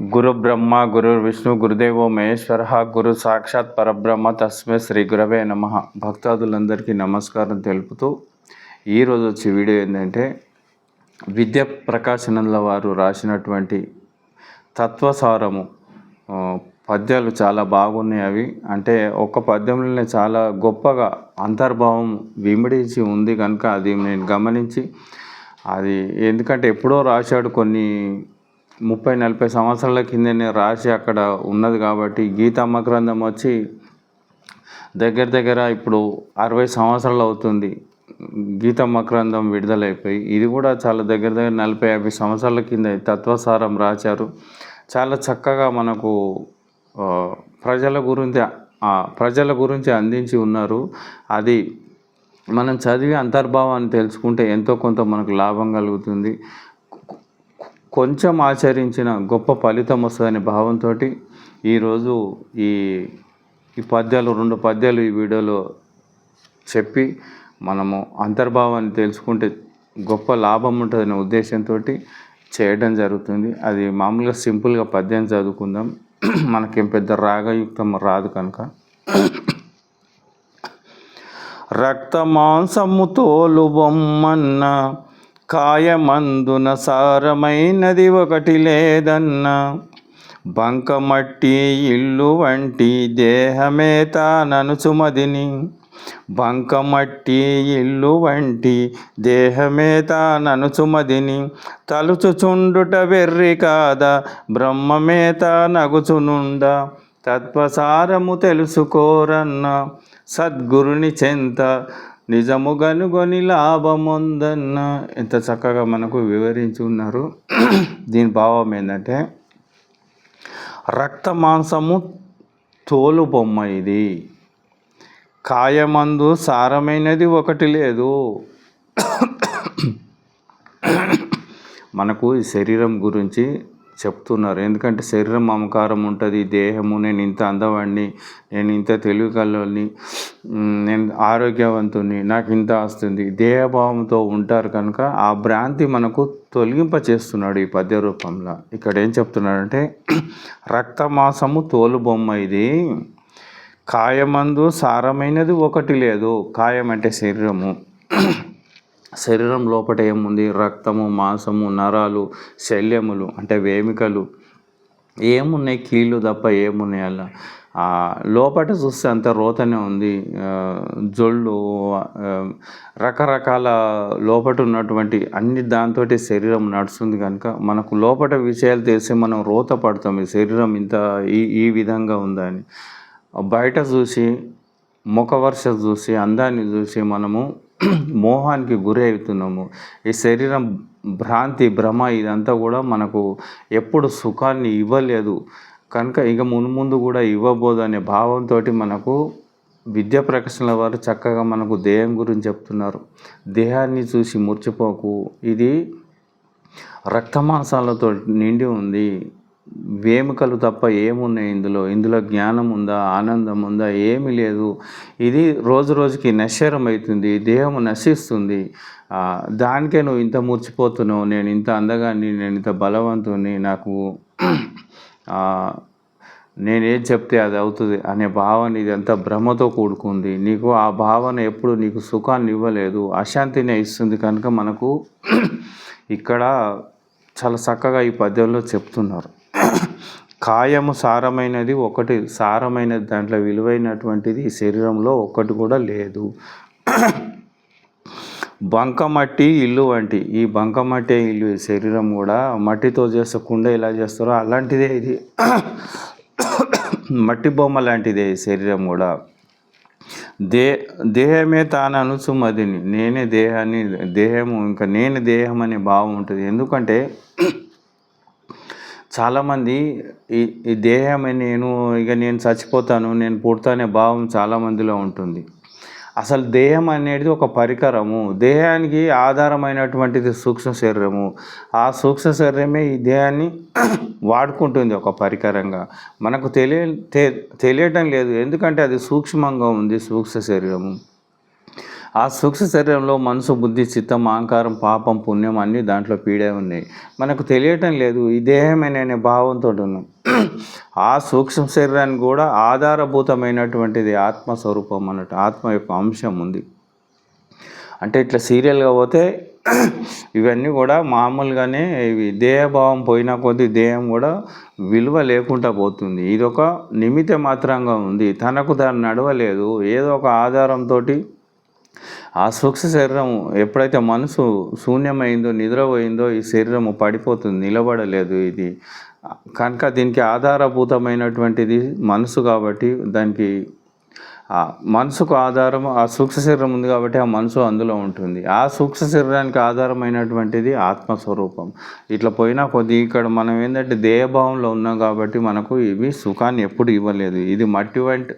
గురు బ్రహ్మ గురు విష్ణు గురుదేవో మహేశ్వర గురు సాక్షాత్ పరబ్రహ్మ తస్మే శ్రీ గురవే నమ. భక్తాదులందరికీ నమస్కారం తెలుపుతూ ఈరోజు వచ్చే వీడియో ఏంటంటే విద్య ప్రకాశనంల వారు రాసినటువంటి తత్వసారము. పద్యాలు చాలా బాగున్నాయి అవి. అంటే ఒక్క పద్యంలోనే చాలా గొప్పగా అంతర్భావం విమిడించి ఉంది కనుక అది నేను గమనించి అది ఎందుకంటే ఎప్పుడో రాశాడు కొన్ని ముప్పై నలభై సంవత్సరాల కిందనే రాసి అక్కడ ఉన్నది కాబట్టి గీతమ్మ గ్రంథం వచ్చి దగ్గర దగ్గర ఇప్పుడు అరవై సంవత్సరాలు అవుతుంది. గీతమ్మ గ్రంథం విడుదలైపోయి ఇది కూడా చాలా దగ్గర దగ్గర నలభై యాభై సంవత్సరాల కింద తత్వసారం రాశారు. చాలా చక్కగా మనకు ప్రజల గురించి ప్రజల గురించి అందించి ఉన్నారు. అది మనం చదివి అంతర్భావాన్ని తెలుసుకుంటే ఎంతో కొంత మనకు లాభం కలుగుతుంది. కొంచెం ఆచరించిన గొప్ప ఫలితం వస్తుందనే భావంతో ఈరోజు ఈ ఈ పద్యాలు రెండు పద్యాలు ఈ వీడియోలో చెప్పి మనము అంతర్భావాన్ని తెలుసుకుంటే గొప్ప లాభం ఉంటుందనే ఉద్దేశంతో చేయడం జరుగుతుంది. అది మామూలుగా సింపుల్గా పద్యం చదువుకుందాం. మనకేం పెద్ద రాగయుక్తం రాదు కనుక. రక్తమాంసము తోలు బొమ్మన్న కాయమందున సారమైనది ఒకటి లేదన్న. బంకమట్టి ఇల్లు వంటి దేహమే తాననుచుమదిని బంకమట్టి ఇల్లు వంటి దేహమే తాననుచుమదిని తలుచుచుండుట వెర్రి కాద బ్రహ్మమే తానగుచునుండ. తత్వసారము తెలుసుకోరన్న. సద్గురుని చెంత నిజము గనుగొని లాభముందన్న. ఎంత చక్కగా మనకు వివరించి ఉన్నారు దీని భావం ఏంటంటే రక్త మాంసము తోలు బొమ్మ ఇది. కాయమందు సారమైనది ఒకటి లేదు. మనకు ఈ శరీరం గురించి చెప్తున్నారు. ఎందుకంటే శరీరం మమకారం ఉంటుంది దేహము నేను ఇంత అందవాడిని నేను ఇంత తెలివి కల్లోని నేను ఆరోగ్యవంతుని నాకు ఇంత వస్తుంది దేహభావంతో ఉంటారు కనుక ఆ భ్రాంతి మనకు తొలగింప చేస్తున్నాడు ఈ పద్య రూపంలో. ఇక్కడ ఏం చెప్తున్నాడంటే రక్తమాసము తోలు బొమ్మ ఇది. కాయమందు సారమైనది ఒకటి లేదు. కాయం అంటే శరీరము. శరీరం లోపల ఏముంది? రక్తము మాంసము నరాలు శల్యములు అంటే వేమికలు. ఏమున్నాయి? కీళ్ళు తప్ప ఏమున్నాయి అలా? ఆ, లోపట చూస్తే అంత రోతనే ఉంది. జొళ్ళు రకరకాల లోపట ఉన్నటువంటి అన్ని దాంతో శరీరం నడుస్తుంది కనుక మనకు లోపట విషయాలు తెలిసి మనం రోత పడతాం. ఈ శరీరం ఇంత ఈ ఈ విధంగా ఉందని బయట చూసి ముఖవర్ష చూసి అందాన్ని చూసి మనము మోహానికి గురి అవుతున్నాము. ఈ శరీరం భ్రాంతి భ్రమ ఇదంతా కూడా మనకు ఎప్పుడు సుఖాన్ని ఇవ్వలేదు. కనుక ఇక మున్ముందు కూడా ఇవ్వబోదు అనే భావంతో మనకు విద్యా ప్రకాశనల వారు చక్కగా మనకు దేహం గురించి చెప్తున్నారు. దేహాన్ని చూసి ముర్చిపోకు. ఇది రక్తమాంసాలతో నిండి ఉంది. వేముకలు తప్ప ఏమున్నాయి ఇందులో? ఇందులో జ్ఞానం ఉందా? ఆనందం ఉందా? ఏమీ లేదు. ఇది రోజు రోజుకి నశ్వరం అవుతుంది దేహం నశిస్తుంది దానికే నువ్వు ఇంత మురిచిపోతున్నావు నేను ఇంత అందగాన్ని నేను ఇంత బలవంతుని నాకు నేను నేనేం చెప్తే అది అవుతుంది అనే భావన ఇదంతా భ్రమతో కూడుకుంది. నీకు ఆ భావన ఎప్పుడు నీకు సుఖాన్ని ఇవ్వలేదు. అశాంతిని ఇస్తుంది కనుక మనకు ఇక్కడ చాలా చక్కగా ఈ పద్యంలో చెప్తున్నారు. కాయము సారమైనది ఒకటి సారమైనది దాంట్లో విలువైనటువంటిది శరీరంలో ఒక్కటి కూడా లేదు. బంకమట్టి ఇల్లు వంటి ఈ బంకమట్టి ఇల్లు శరీరం కూడా మట్టితో చేస్తే కుండ ఎలా చేస్తారో అలాంటిదే ఇది. మట్టి బొమ్మ లాంటిదే శరీరం కూడా. దే దేహమే తాను అనుసుమదిని నేనే దేహాన్ని దేహము ఇంకా నేను దేహం అనే భావం ఉంటుంది. ఎందుకంటే చాలామంది ఈ ఈ దేహమే నేను ఇక నేను చచ్చిపోతాను నేను పుడతానే భావం చాలామందిలో ఉంటుంది. అసలు దేహం అనేది ఒక పరికరము. దేహానికి ఆధారమైనటువంటిది సూక్ష్మ శరీరము. ఆ సూక్ష్మ శరీరమే ఈ దేహాన్ని వాడుకుంటుంది ఒక పరికరంగా. మనకు తెలియ తె- తెలియటం లేదు. ఎందుకంటే అది సూక్ష్మంగా ఉంది సూక్ష్మ శరీరము. ఆ సూక్ష్మ శరీరంలో మనసు బుద్ధి చిత్తం అహంకారం పాపం పుణ్యం అన్నీ దాంట్లో పీడే ఉన్నాయి. మనకు తెలియటం లేదు. ఈ దేహమేననే భావంతో ఉన్నాం ఆ సూక్ష్మ శరీరానికి కూడా ఆధారభూతమైనటువంటిది ఆత్మస్వరూపం అన్నట్టు ఆత్మ యొక్క అంశం ఉంది. అంటే ఇట్లా సీరియల్గా పోతే ఇవన్నీ కూడా మామూలుగానే ఇవి దేహభావం పోయిన కొద్దీ దేహం కూడా విలువ లేకుండా పోతుంది. ఇది ఒక నిమిత్త మాత్రంగా ఉంది. తనకు దాన్ని నడవలేదు. ఏదో ఒక ఆధారంతో ఆ సూక్ష్మ శరీరం ఎప్పుడైతే మనసు శూన్యమైందో నిద్రపోయిందో ఈ శరీరము పడిపోతుంది నిలబడలేదు ఇది. కనుక దీనికి ఆధారభూతమైనటువంటిది మనసు కాబట్టి దానికి ఆ మనసుకు ఆధారం ఆ సూక్ష్మ శరీరం ఉంది కాబట్టి ఆ మనసు అందులో ఉంటుంది. ఆ సూక్ష్మ శరీరానికి ఆధారమైనటువంటిది ఆత్మస్వరూపం. ఇట్లా పోయినా కొద్ది ఇక్కడ మనం ఏంటంటే దేహభావంలో ఉన్నాం కాబట్టి మనకు ఇవి సుఖాన్ని ఎప్పుడు ఇవ్వలేదు. ఇది మట్టి వంటి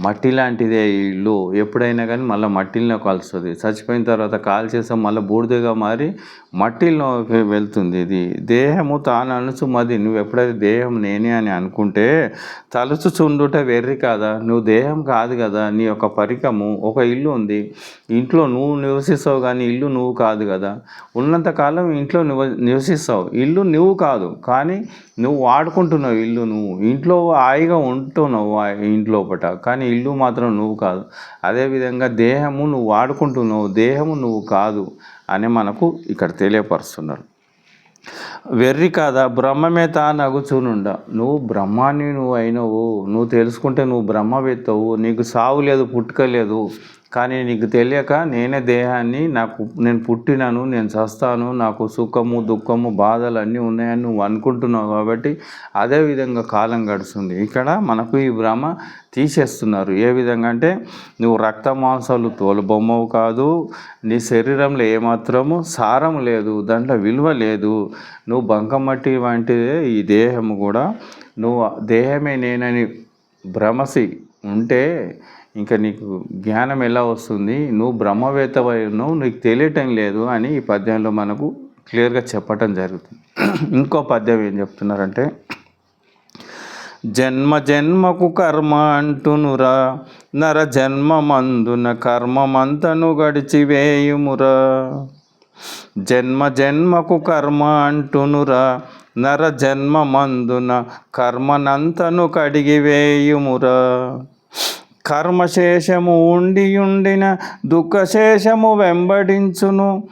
మట్టి లాంటిదే ఇల్లు. ఎప్పుడైనా కానీ మళ్ళీ మట్టిలో కలుస్తుంది. చచ్చిపోయిన తర్వాత కాల్చేసాం మళ్ళీ బూడిదగా మారి మట్టిలోకి వెళ్తుంది ఇది. దేహము తాను అనుచు మది. నువ్వు ఎప్పుడైతే దేహం నేనే అని అనుకుంటే తలుచుచుండుట వెర్రి కాదా? నువ్వు దేహం కాదు కదా. నీ యొక్క పరికము ఒక ఇల్లు ఉంది. ఇంట్లో నువ్వు నివసిస్తావు కానీ ఇల్లు నువ్వు కాదు కదా. ఉన్నంతకాలం ఇంట్లో నివ నివసిస్తావు. ఇల్లు నువ్వు కాదు. కానీ నువ్వు వాడుకుంటున్నావు ఇల్లు నువ్వు. ఇంట్లో హాయిగా ఉంటున్నావు ఆ ఇంట్లోపట కానీ ఇల్లు మాత్రం నువ్వు కాదు. అదేవిధంగా దేహము నువ్వు వాడుకుంటున్నావు. దేహము నువ్వు కాదు. అని మనకు ఇక్కడ తెలియపరుస్తున్నారు. వెర్రి కాదా బ్రహ్మమే తాను నువ్వు బ్రహ్మాన్ని నువ్వు అయినవు. నువ్వు తెలుసుకుంటే నువ్వు బ్రహ్మవేత్తవు. నీకు సావు లేదు పుట్టుక లేదు. కానీ నీకు తెలియక నేనే దేహాన్ని నాకు నేను పుట్టినాను నేను చస్తాను నాకు సుఖము దుఃఖము బాధలు అన్నీ ఉన్నాయని నువ్వు అనుకుంటున్నావు కాబట్టి అదే విధంగా కాలం గడుస్తుంది. ఇక్కడ మనకు ఈ భ్రమ తీసేస్తున్నారు. ఏ విధంగా అంటే నువ్వు రక్త మాంసాలు తోలుబొమ్మవు కాదు నీ శరీరంలో ఏమాత్రము సారం లేదు దాంట్లో విలువ లేదు. నువ్వు బంకమట్టి వంటిదే ఈ దేహము కూడా నువ్వు దేహమే నేనని భ్రమసి ఉంటే ఇంకా నీకు జ్ఞానం ఎలా వస్తుంది? నువ్వు బ్రహ్మవేత్తవై ఉన్నావు నీకు తెలియటం లేదు అని ఈ పద్యంలో మనకు క్లియర్గా చెప్పటం జరుగుతుంది. ఇంకో పద్యం ఏం చెప్తున్నారంటే జన్మ జన్మకు కర్మ అంటునురా నర జన్మ మందున కర్మమంతను గడిచివేయుమురా జన్మ జన్మకు కర్మ అంటునురా నర జన్మ మందున కర్మనంతను కడిగివేయుమురా కర్మశేషము ఉండియుండిన దుఃఖశేషము వెంబడించును.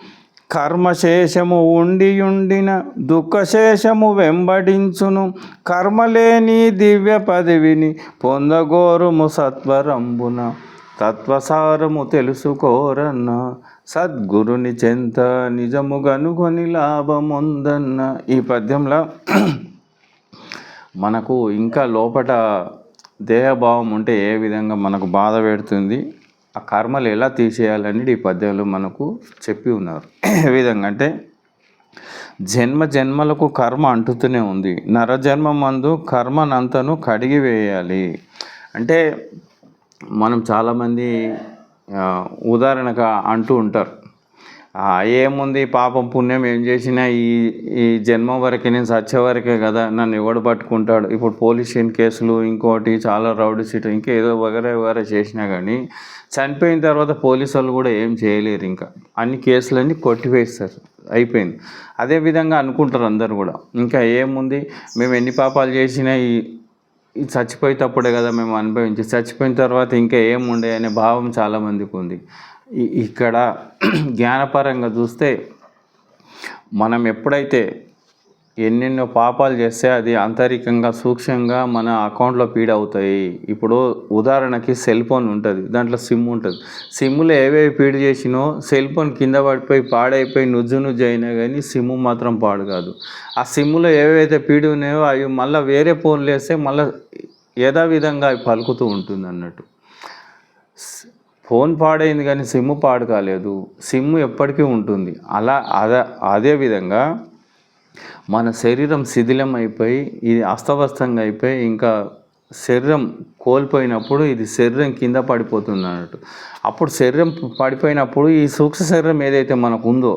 కర్మశేషము ఉండియుండిన దుఃఖశేషము వెంబడించును. కర్మలేని దివ్య పదవిని పొందగోరుము సత్వరంబున. తత్వసారము తెలుసుకోరన్న. సద్గురుని చెంత నిజము గనుకొని లాభముందన్న. ఈ పద్యంలో మనకు ఇంకా లోపట దేహభావం ఉంటే ఏ విధంగా మనకు బాధ పెడుతుంది ఆ కర్మలు ఎలా తీసేయాలని ఈ పద్యాలు మనకు చెప్పి ఉన్నారు. ఏ విధంగా అంటే జన్మ జన్మలకు కర్మ అంటుతూనే ఉంది. నరజన్మ మందు కర్మనంతను కడిగి వేయాలి. అంటే మనం చాలామంది ఉదాహరణగా అంటూ ఉంటారు. ఏముంది? పాపం పుణ్యం ఏం చేసినా ఈ ఈ జన్మ వరకే నేను సచ్చే వరకే కదా నన్ను ఎవడు పట్టుకుంటాడు? ఇప్పుడు పోలీస్ కేసులు ఇంకోటి చాలా రౌడీ సీట్ ఇంకా ఏదో వగరే వగరే చేసినా కానీ చనిపోయిన తర్వాత పోలీసు వాళ్ళు కూడా ఏం చేయలేరు ఇంకా. అన్ని కేసులన్నీ కొట్టివేస్తారు. అయిపోయింది. అదే విధంగా అనుకుంటారు అందరు కూడా. ఇంకా ఏముంది? మేము ఎన్ని పాపాలు చేసినా ఈ చచ్చిపోయేటప్పుడే కదా మేము అనుభవించి చచ్చిపోయిన తర్వాత ఇంకా ఏముండే అనే భావం చాలామందికి ఉంది. ఇక్కడ జ్ఞానపరంగా చూస్తే మనం ఎప్పుడైతే ఎన్నెన్నో పాపాలు చేస్తే అది అంతరికంగా సూక్ష్మంగా మన అకౌంట్లో ఫీడ్ అవుతాయి ఇప్పుడు ఉదాహరణకి సెల్ ఫోన్ ఉంటుంది దాంట్లో సిమ్ ఉంటుంది. సిమ్లో ఏవేవి ఫీడ్ చేసినో సెల్ ఫోన్ కింద పడిపోయి పాడైపోయి నుజ్జు నుజ్జు అయినా కానీ సిమ్ మాత్రం పాడు కాదు. ఆ సిమ్లో ఏవైతే ఫీడ్ ఉన్నాయో అవి మళ్ళీ వేరే ఫోన్లు వేస్తే మళ్ళీ యథావిధంగా అవి పలుకుతూ ఉంటుంది అన్నట్టు. ఫోన్ పాడైంది కానీ సిమ్ పాడు కాలేదు. సిమ్ ఎప్పటికీ ఉంటుంది. అలా అదే అదే విధంగా మన శరీరం శిథిలం అయిపోయి ఇది అస్తవ్యస్తంగా అయిపోయి ఇంకా శరీరం కోల్పోయినప్పుడు ఇది శరీరం కింద పడిపోతుంది అన్నట్టు. అప్పుడు శరీరం పడిపోయినప్పుడు ఈ సూక్ష్మ శరీరం ఏదైతే మనకు ఉందో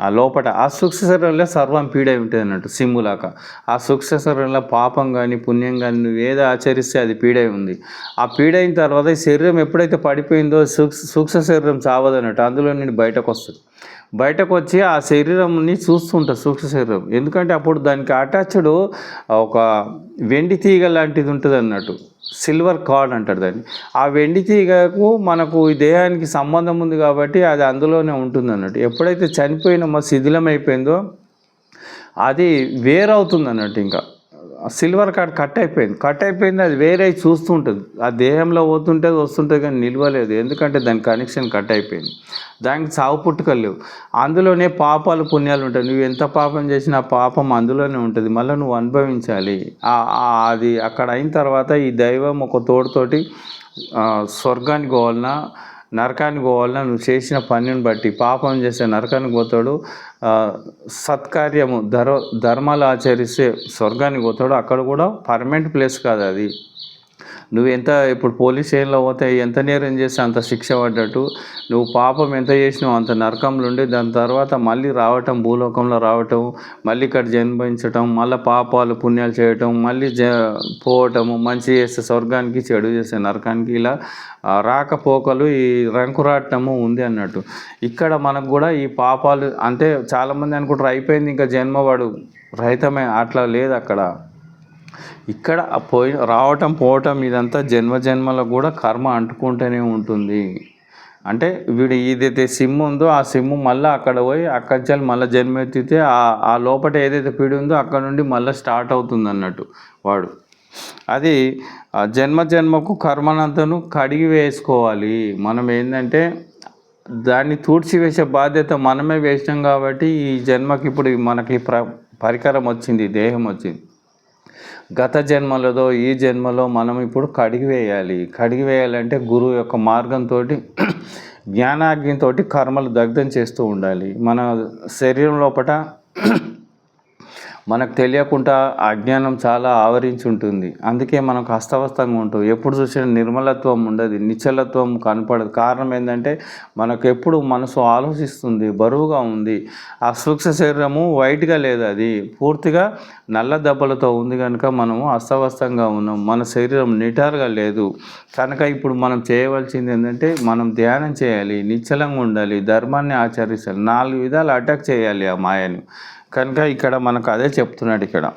ఆ లోపల ఆ సూక్ష్మశరీరంలో సర్వం పీడై ఉంటుంది అన్నట్టు సిమ్ములాక ఆ సూక్ష్మశరీరంలో పాపం కానీ పుణ్యం కానీ నువ్వు ఏది ఆచరిస్తే అది పీడై ఉంది. ఆ పీడైన తర్వాత ఈ శరీరం ఎప్పుడైతే పడిపోయిందో సూక్ష్మ సూక్ష్మ శరీరం చావదు అన్నట్టు అందులో నుండి బయటకు వస్తుంది. బయటకు వచ్చి ఆ శరీరంని చూస్తుంటుంది సూక్ష్మ శరీరం. ఎందుకంటే అప్పుడు దానికి అటాచ్డ్ ఒక వెండి తీగ లాంటిది ఉంటుంది అన్నట్టు. సిల్వర్ కార్డ్ అంటారు దాన్ని. ఆ వెండి తీగకు మనకు ఈ దేహానికి సంబంధం ఉంది కాబట్టి అది అందులోనే ఉంటుంది అన్నట్టు. ఎప్పుడైతే చనిపోయిన మా శిథిలం అయిపోయిందో అది వేరవుతుంది అన్నట్టు ఇంకా. సిల్వర్ కార్డ్ కట్ అయిపోయింది. కట్ అయిపోయింది అది వేరే చూస్తుంటుంది. ఆ దేహంలో పోతుంటే వస్తుంటుంది కానీ నిలవలేదు. ఎందుకంటే దాని కనెక్షన్ కట్ అయిపోయింది. దానికి చావు పుట్టుకలు లేవు. అందులోనే పాపాలు పుణ్యాలు ఉంటాయి. నువ్వు ఎంత పాపం చేసినా పాపం అందులోనే ఉంటుంది. మళ్ళీ నువ్వు అనుభవించాలి. అది అక్కడ అయిన తర్వాత ఈ దైవం ఒక తోడుతోటి స్వర్గానికి పోవాలన్నా నరకానికి పోవాలన్నా నువ్వు చేసిన పనిని బట్టి పాపం చేస్తే నరకానికి పోతాడు. సత్కార్యము ధర్మాలు ఆచరిస్తే స్వర్గానికి పోతాడు. అక్కడ కూడా పర్మనెంట్ ప్లేస్ కాదు అది. నువ్వు ఎంత ఇప్పుడు పోలీస్ స్టేషన్లో పోతే ఎంత నేరం చేస్తే అంత శిక్ష పడ్డట్టు? నువ్వు పాపం ఎంత చేసినావు అంత నరకంలో ఉండి దాని తర్వాత మళ్ళీ రావటం భూలోకంలో రావటం మళ్ళీ ఇక్కడ జన్మించటం మళ్ళీ పాపాలు పుణ్యాలు చేయటం మళ్ళీ జ పోవటము మంచి చేస్తే స్వర్గానికి చెడు చేస్తే నరకానికి ఇలా రాకపోకలు ఈ రంకురాటము ఉంది అన్నట్టు. ఇక్కడ మనకు కూడా ఈ పాపాలు అంటే చాలామంది అనుకుంటారు అయిపోయింది ఇంకా జన్మవాడు రహితమే అట్లా లేదు అక్కడ. ఇక్కడ పోయి రావటం పోవటం ఇదంతా జన్మ జన్మలకు కూడా కర్మ అంటుకుంటూనే ఉంటుంది. అంటే వీడు ఏదైతే సిమ్ ఉందో ఆ సిమ్ మళ్ళీ అక్కడ పోయి అక్కడి నుంచి మళ్ళీ జన్మ ఎత్తితే ఆ ఆ లోపల ఏదైతే పీడి ఉందో అక్కడ నుండి మళ్ళీ స్టార్ట్ అవుతుంది అన్నట్టు వాడు. అది ఆ జన్మ జన్మకు కర్మనంతను కడిగి వేసుకోవాలి. మనం ఏంటంటే దాన్ని తూడ్చివేసే బాధ్యత మనమే వేసినాం కాబట్టి ఈ జన్మకి ఇప్పుడు మనకి ప్ర పరికరం వచ్చింది దేహం వచ్చింది. గత జన్మలదో ఈ జన్మలో మనం ఇప్పుడు కడిగి వేయాలి. కడిగి వేయాలంటే గురువు యొక్క మార్గంతో జ్ఞానాగ్నితో కర్మలు దగ్ధం చేస్తూ ఉండాలి. మన శరీరం లోపల మనకు తెలియకుండా అజ్ఞానం చాలా ఆవరించి ఉంటుంది అందుకే మనకు అస్తవస్తంగా ఉంటాం. ఎప్పుడు చూసినా నిర్మలత్వం ఉండదు నిశ్చలత్వం కనపడదు. కారణం ఏంటంటే మనకు ఎప్పుడు మనసు ఆలోచిస్తుంది బరువుగా ఉంది. ఆ సూక్ష్మ శరీరము వైట్గా లేదు అది. పూర్తిగా నల్ల దెబ్బలతో ఉంది కనుక మనము అస్తవస్తంగా ఉన్నాం. మన శరీరం నిటారుగా లేదు. కనుక ఇప్పుడు మనం చేయవలసింది ఏంటంటే మనం ధ్యానం చేయాలి నిశ్చలంగా ఉండాలి ధర్మాన్ని ఆచరించాలి. నాలుగు విధాలు అటాక్ చేయాలి ఆ మాయను. కనుక ఇక్కడ మనకు అదే చెప్తున్నాడు ఇక్కడ.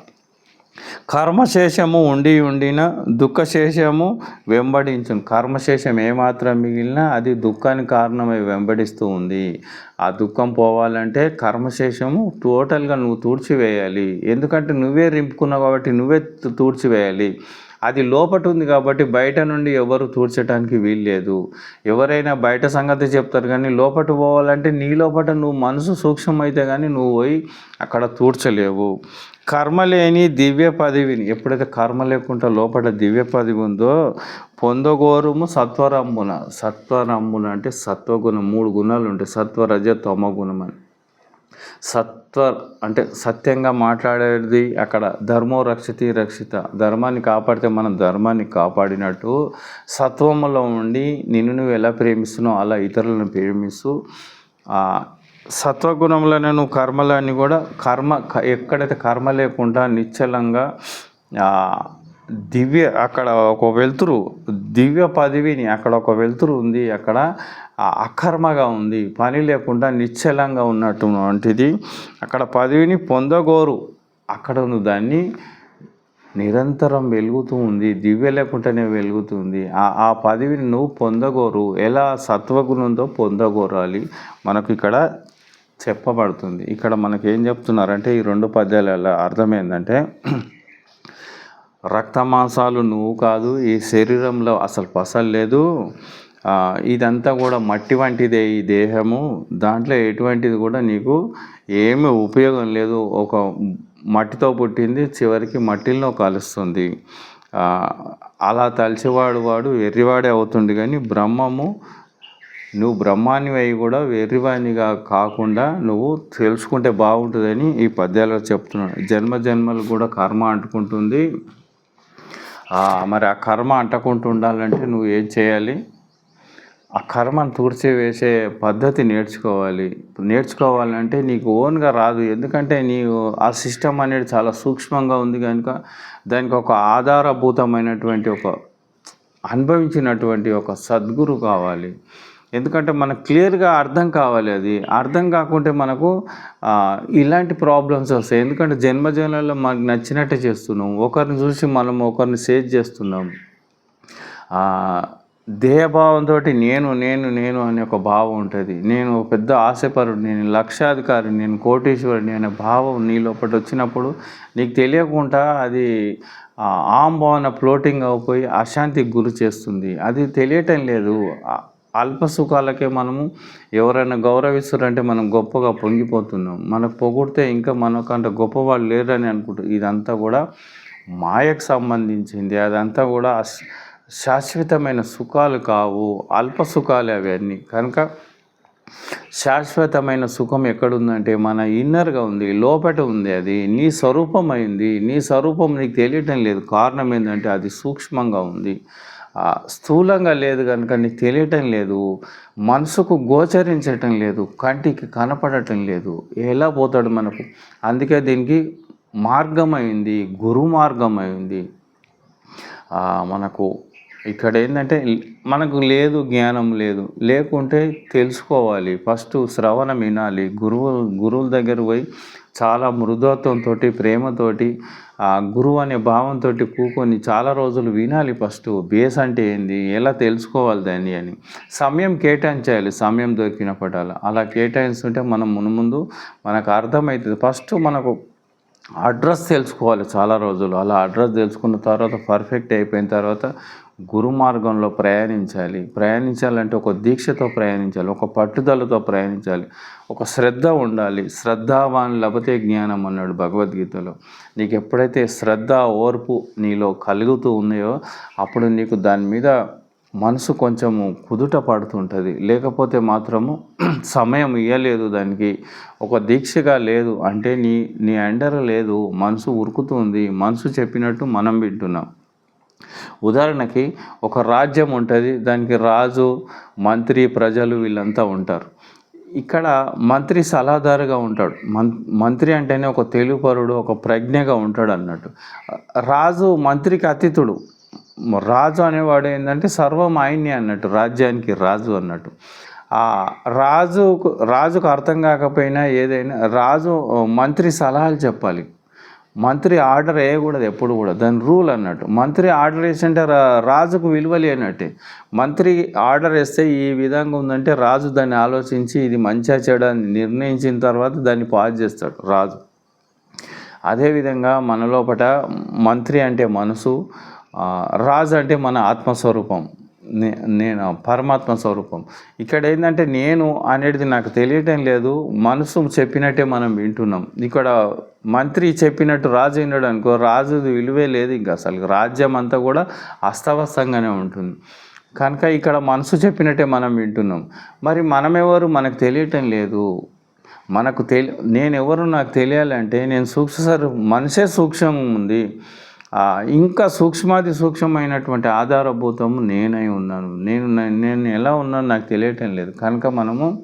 కర్మశేషము ఉండి ఉండిన దుఃఖశేషము వెంబడించు కర్మశేషం ఏమాత్రం మిగిలినా అది దుఃఖానికి కారణమై వెంబడిస్తూ ఉంది. ఆ దుఃఖం పోవాలంటే కర్మశేషము టోటల్గా నువ్వు తూడ్చివేయాలి. ఎందుకంటే నువ్వే రింపుకున్నావు కాబట్టి నువ్వే తూడ్చివేయాలి. అది లోపట ఉంది కాబట్టి బయట నుండి ఎవరు తూడ్చడానికి వీల్లేదు. ఎవరైనా బయట సంగతి చెప్తారు కానీ లోపట పోవాలంటే నీ లోపట నువ్వు మనసు సూక్ష్మమైతే కానీ నువ్వు పోయి అక్కడ తూడ్చలేవు. కర్మ లేని దివ్య పదవిని ఎప్పుడైతే కర్మ లేకుండా లోపల దివ్య పదవి ఉందో పొందగోరుము సత్వరమ్మున. సత్వరమ్మున అంటే సత్వగుణం. మూడు గుణాలు ఉంటాయి సత్వరజ తమగుణం గుణం అని. సత్వ అంటే సత్యంగా మాట్లాడేది అక్కడ ధర్మో రక్షతి రక్షిత. ధర్మాన్ని కాపాడితే మనం ధర్మాన్ని కాపాడినట్టు సత్వములో ఉండి నిన్ను నువ్వు ఎలా ప్రేమిస్తున్నావు అలా ఇతరులను ప్రేమిస్తూ సత్వగుణంలోనే నువ్వు కర్మలన్నీ కూడా కర్మ ఎక్కడైతే కర్మ లేకుండా నిశ్చలంగా దివ్య అక్కడ ఒక వెలుతురు దివ్య పదవిని అక్కడ ఒక వెలుతురు ఉంది అక్కడ. అకర్మగా ఉంది. పని లేకుండా నిశ్చలంగా ఉన్నటువంటిది అక్కడ పదవిని పొందగోరు. అక్కడ నువ్వు దాన్ని నిరంతరం వెలుగుతూ ఉంది. దివ్య లేకుండానే వెలుగుతుంది ఆ ఆ పదవిని నువ్వు పొందగోరు. ఎలా సత్వగుణంతో పొందగోరాలి మనకు ఇక్కడ చెప్పబడుతుంది. ఇక్కడ మనకి ఏం చెప్తున్నారంటే ఈ రెండు పద్యాల అర్థమైందంటే రక్తమాంసాలు నువ్వు కాదు ఈ శరీరంలో అసలు పసలు లేదు. ఇదంతా కూడా మట్టి వంటిదే ఈ దేహము. దాంట్లో ఎటువంటిది కూడా నీకు ఏమీ ఉపయోగం లేదు. ఒక మట్టితో పుట్టింది చివరికి మట్టిలో కలుస్తుంది. అలా తలిచేవాడు వాడు వెర్రివాడే అవుతుంది కానీ బ్రహ్మము నువ్వు బ్రహ్మాన్ని అయి కూడా వెర్రివాణిగా కాకుండా నువ్వు తెలుసుకుంటే బాగుంటుందని ఈ పద్యాలలో చెప్తున్నాడు. జన్మ జన్మలు కూడా కర్మ అంటుకుంటుంది. మరి ఆ కర్మ అంటకుండా ఉండాలంటే నువ్వు ఏం చేయాలి? ఆ కర్మను తుడిచి వేసే పద్ధతి నేర్చుకోవాలి. నేర్చుకోవాలంటే నీకు ఓన్గా రాదు. ఎందుకంటే నీవు ఆ సిస్టమ్ అనేది చాలా సూక్ష్మంగా ఉంది కనుక దానికి ఒక ఆధారభూతమైనటువంటి ఒక అనుభవించినటువంటి ఒక సద్గురు కావాలి. ఎందుకంటే మనకు క్లియర్గా అర్థం కావాలి అది. అర్థం కాకుంటే మనకు ఇలాంటి ప్రాబ్లమ్స్ వస్తాయి. ఎందుకంటే జన్మజన్మలో మనకు నచ్చినట్టే చేస్తున్నాం. ఒకరిని చూసి మనం ఒకరిని సేజ్ చేస్తున్నాం. దేహభావంతో నేను నేను నేను అనే ఒక భావం ఉంటుంది. నేను ఒక పెద్ద ఆశపరుడు నేను లక్షాధికారి నేను కోటీశ్వరుడిని అనే భావం నీ లోపల వచ్చినప్పుడు నీకు తెలియకుండా అది ఆంబోన ఫ్లోటింగ్ అయిపోయి అశాంతికి గురి చేస్తుంది. అది తెలియటం లేదు. అల్ప సుఖాలకే మనము ఎవరైనా గౌరవిస్తారంటే మనం గొప్పగా పొంగిపోతున్నాం. మనకు పొగిడితే ఇంకా మనకంటే గొప్పవాళ్ళు లేరని అనుకుంటారు ఇదంతా కూడా మాయకు సంబంధించింది. అదంతా కూడా అస్- శాశ్వతమైన సుఖాలు కావు అల్ప సుఖాలు అవన్నీ కనుక శాశ్వతమైన సుఖం ఎక్కడుందంటే మన ఇన్నర్గా ఉంది లోపట ఉంది అది. నీ స్వరూపం అయింది నీ స్వరూపం నీకు తెలియటం లేదు. కారణం ఏంటంటే అది సూక్ష్మంగా ఉంది. స్థూలంగా లేదు కనుక నీకు తెలియటం లేదు. మనసుకు గోచరించటం లేదు. కంటికి కనపడటం లేదు. ఎలా పోతాడు మనకు? అందుకే దీనికి మార్గం అయింది గురు మార్గం అయింది మనకు ఇక్కడ ఏంటంటే మనకు లేదు జ్ఞానం లేదు. లేకుంటే తెలుసుకోవాలి. ఫస్ట్ శ్రవణం వినాలి. గురువు గురువుల దగ్గర పోయి చాలా మృదత్వంతో ప్రేమతోటి ఆ గురువు అనే భావంతో కూకొని చాలా రోజులు వినాలి ఫస్ట్. బేస్ అంటే ఏంది? ఎలా తెలుసుకోవాలి దాన్ని అని. సమయం కేటాయించాలి సమయం దొరికినప్పటిలా. అలా కేటాయిస్తుంటే మనం మునుముందు మనకు అర్థమవుతుంది ఫస్ట్ మనకు అడ్రస్ తెలుసుకోవాలి చాలా రోజులు. అలా అడ్రస్ తెలుసుకున్న తర్వాత పర్ఫెక్ట్ అయిపోయిన తర్వాత గురు మార్గంలో ప్రయాణించాలి. ప్రయాణించాలంటే ఒక దీక్షతో ప్రయాణించాలి. ఒక పట్టుదలతో ప్రయాణించాలి. ఒక శ్రద్ధ ఉండాలి. శ్రద్ధావాన్ లభతే జ్ఞానం అన్నాడు భగవద్గీతలో. నీకు ఎప్పుడైతే శ్రద్ధ ఓర్పు నీలో కలుగుతూ ఉన్నాయో అప్పుడు నీకు దాని మీద మనసు కొంచెము కుదుట పడుతుంటుంది. లేకపోతే మాత్రము సమయం ఇవ్వలేదు దానికి. ఒక దీక్షగా లేదు అంటే నీ నీ అండర్ లేదు. మనసు ఉరుకుతుంది. మనసు చెప్పినట్టు మనం వింటున్నాం. ఉదాహరణకి ఒక రాజ్యం ఉంటుంది దానికి రాజు మంత్రి ప్రజలు వీళ్ళంతా ఉంటారు. ఇక్కడ మంత్రి సలహాదారుగా ఉంటాడు. మం మంత్రి అంటేనే ఒక తెలుపరుడు ఒక ప్రజ్ఞగా ఉంటాడు అన్నట్టు. రాజు మంత్రికి అతిథుడు. రాజు అనేవాడు ఏంటంటే సర్వం ఆయన్ని అన్నట్టు రాజ్యానికి రాజు అన్నట్టు. ఆ రాజుకు రాజుకు అర్థం కాకపోయినా ఏదైనా రాజు మంత్రి సలహాలు చెప్పాలి. మంత్రి ఆర్డర్ వేయకూడదు ఎప్పుడు కూడా. దాని రూల్ అన్నట్టు. మంత్రి ఆర్డర్ వేసింటే రా- రాజుకు విలువ లేనట్టే. మంత్రి ఆర్డర్ వేస్తే ఈ విధంగా ఉందంటే రాజు దాన్ని ఆలోచించి ఇది మంచిగా చేయడాన్ని నిర్ణయించిన తర్వాత దాన్ని పాస్ చేస్తాడు రాజు. అదేవిధంగా మన లోపల మంత్రి అంటే మనసు రాజు అంటే మన ఆత్మస్వరూపం. నేను పరమాత్మ స్వరూపం. ఇక్కడ ఏంటంటే నేను అనేది నాకు తెలియటం లేదు మనసు చెప్పినట్టే మనం వింటున్నాం. ఇక్కడ మంత్రి చెప్పినట్టు రాజు విన్నాడు అనుకో రాజు విలువే లేదు ఇంకా అసలు. రాజ్యం అంతా కూడా అస్తవస్తంగానే ఉంటుంది. కనుక ఇక్కడ మనసు చెప్పినట్టే మనం వింటున్నాం. మరి మనమెవరు? మనకు తెలియటం లేదు. మనకు తెలి నేను ఎవరు నాకు తెలియాలంటే నేను సూక్ష్మ మనిషే సూక్ష్మం ఉంది. ఇంకా సూక్ష్మాది సూక్ష్మమైనటువంటి ఆధారభూతము నేనై ఉన్నాను. నేను నేను ఎలా ఉన్నాను నాకు తెలియటం లేదు. కనుక మనము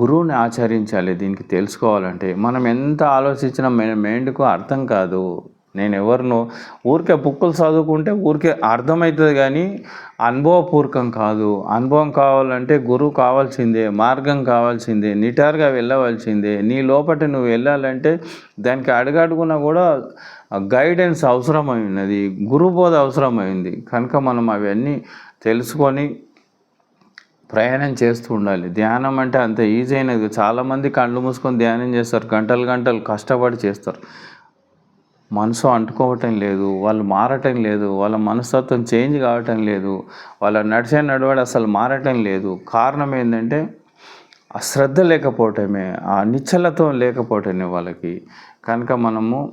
గురువుని ఆచరించాలి. దీనికి తెలుసుకోవాలంటే మనం ఎంత ఆలోచించినా మైండ్కు అర్థం కాదు. నేను ఎవరినో ఊరికే బుక్కులు చదువుకుంటే ఊరికే అర్థమవుతుంది కానీ అనుభవపూర్వకం కాదు. అనుభవం కావాలంటే గురువు కావాల్సిందే మార్గం కావాల్సిందే నిటారుగా వెళ్ళవలసిందే. నీ లోపల నువ్వు వెళ్ళాలంటే దానికి అడుగడుగున కూడా గైడెన్స్ అవసరమైనది గురుబోధ అవసరమైంది. కనుక మనం అవన్నీ తెలుసుకొని ప్రయాణం చేస్తూ ఉండాలి. ధ్యానం అంటే అంత ఈజీ అయినది. చాలామంది కళ్ళు మూసుకొని ధ్యానం చేస్తారు. గంటలు గంటలు కష్టపడి చేస్తారు. మనసు అంటుకోవటం లేదు వాళ్ళు మారటం లేదు వాళ్ళ మనస్తత్వం చేంజ్ కావటం లేదు వాళ్ళ నడిచే నడవడి అసలు మారటం లేదు. కారణం ఏంటంటే ఆ శ్రద్ధ లేకపోవటమే ఆ నిశ్చలత్వం లేకపోవటమే వాళ్ళకి. కనుక మనము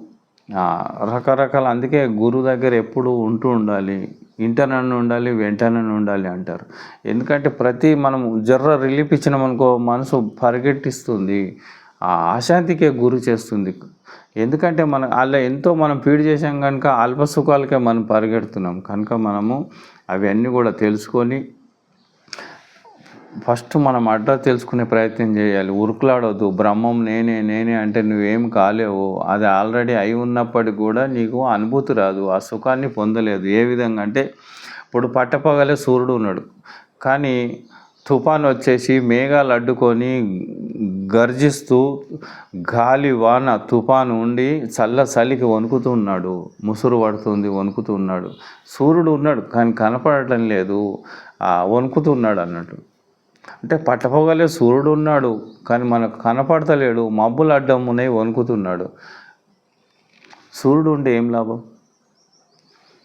రకరకాల అందుకే గురువు దగ్గర ఎప్పుడు ఉంటూ ఉండాలి. ఇంటనన్ను ఉండాలి వెంటనన్ను ఉండాలి అంటారు. ఎందుకంటే ప్రతి మనం జర్ర రిలీఫ్ ఇచ్చినామనుకో మనసు పరిగెట్టిస్తుంది. ఆ అశాంతికే గురి చేస్తుంది. ఎందుకంటే మనం అలా ఎంతో మనం పీడి చేసాం కనుక అల్ప సుఖాలకే మనం పరిగెడుతున్నాం. కనుక మనము అవన్నీ కూడా తెలుసుకొని ఫస్ట్ మనం అడ్రస్ తెలుసుకునే ప్రయత్నం చేయాలి. ఉరుకులాడవద్దు బ్రహ్మం నేనే నేనే అంటే నువ్వేం కాలేవు. అది ఆల్రెడీ అయి ఉన్నప్పటికి కూడా నీకు అనుభూతి రాదు. ఆ సుఖాన్ని పొందలేదు. ఏ విధంగా అంటే ఇప్పుడు పట్టపగలే సూర్యుడు ఉన్నాడు. కానీ తుఫాన్ వచ్చేసి మేఘాలు అడ్డుకొని గర్జిస్తూ గాలి వాన తుఫాను ఉండి చల్ల చలికి వణుకుతూ ఉన్నాడు ముసురు పడుతుంది వణుకుతూ ఉన్నాడు సూర్యుడు ఉన్నాడు కానీ కనపడటం లేదు. వణుకుతున్నాడు వణుకుతూ ఉన్నాడు అన్నట్టు. అంటే పట్టపోగలే సూర్యుడు ఉన్నాడు కానీ మనకు కనపడతలేడు. మబ్బులు అడ్డం ఉన్నాయి వణుకుతున్నాడు. సూర్యుడు ఉంటే ఏం లాభం?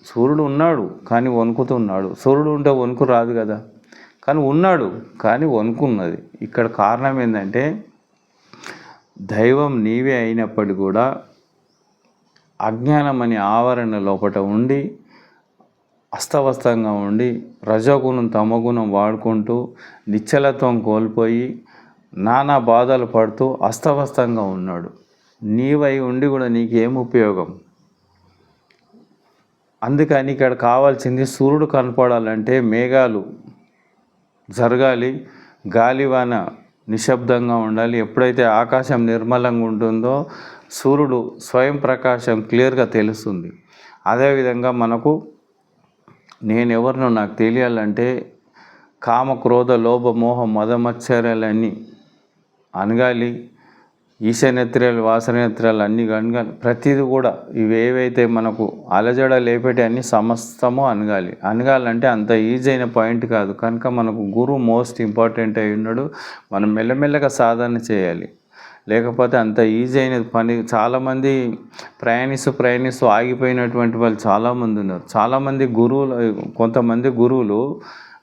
సూర్యుడు ఉన్నాడు కానీ వణుకుతున్నాడు. సూర్యుడు ఉంటే వణుకు రాదు కదా. కానీ ఉన్నాడు కానీ వణుకున్నది. ఇక్కడ కారణం ఏంటంటే దైవం నీవే అయినప్పటికీ కూడా అజ్ఞానం అనే ఆవరణ లోపట ఉండి అస్తవస్తంగా ఉండి రజోగుణం తమగుణం వాడుకుంటూ నిశ్చలత్వం కోల్పోయి నానా బాధలు పడుతూ అస్తవస్తంగా ఉన్నాడు. నీవై ఉండి కూడా నీకేం ఉపయోగం? అందుకని ఇక్కడ కావాల్సింది సూర్యుడు కనపడాలంటే మేఘాలు. జరగాలి. గాలివాన నిశ్శబ్దంగా ఉండాలి. ఎప్పుడైతే ఆకాశం నిర్మలంగా ఉంటుందో సూర్యుడు స్వయం ప్రకాశం క్లియర్గా తెలుస్తుంది. అదేవిధంగా మనకు నేను ఎవరినో నాకు తెలియాలంటే కామ క్రోధ లోభ మోహ మదమత్సర్యాలన్నీ అనగాలి ఈశనేత్రాలు వాసనేత్రాలు అన్నీ అనగాలి ప్రతిదీ కూడా ఇవి ఏవైతే మనకు అలజడ లేపేటి అన్ని సమస్తము అనగాలి అనగాలంటే అంత ఈజీ అయిన పాయింట్ కాదు. కనుక మనకు గురువు మోస్ట్ ఇంపార్టెంట్ అయి ఉన్నాడు. మనం మెల్లమెల్లగా సాధన చేయాలి. లేకపోతే అంత ఈజీ అయిన పని చాలామంది ప్రయాణిస్తూ ప్రయాణిస్తూ ఆగిపోయినటువంటి వాళ్ళు చాలామంది ఉన్నారు. చాలామంది గురువులు కొంతమంది గురువులు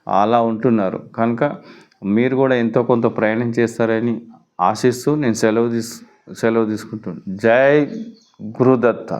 అలా ఉంటున్నారు. కనుక మీరు కూడా ఎంతో కొంత ప్రయాణం చేస్తారని ఆశిస్తూ నేను సెలవు తీసు సెలవు తీసుకుంటున్నాను జై గురుదత్త.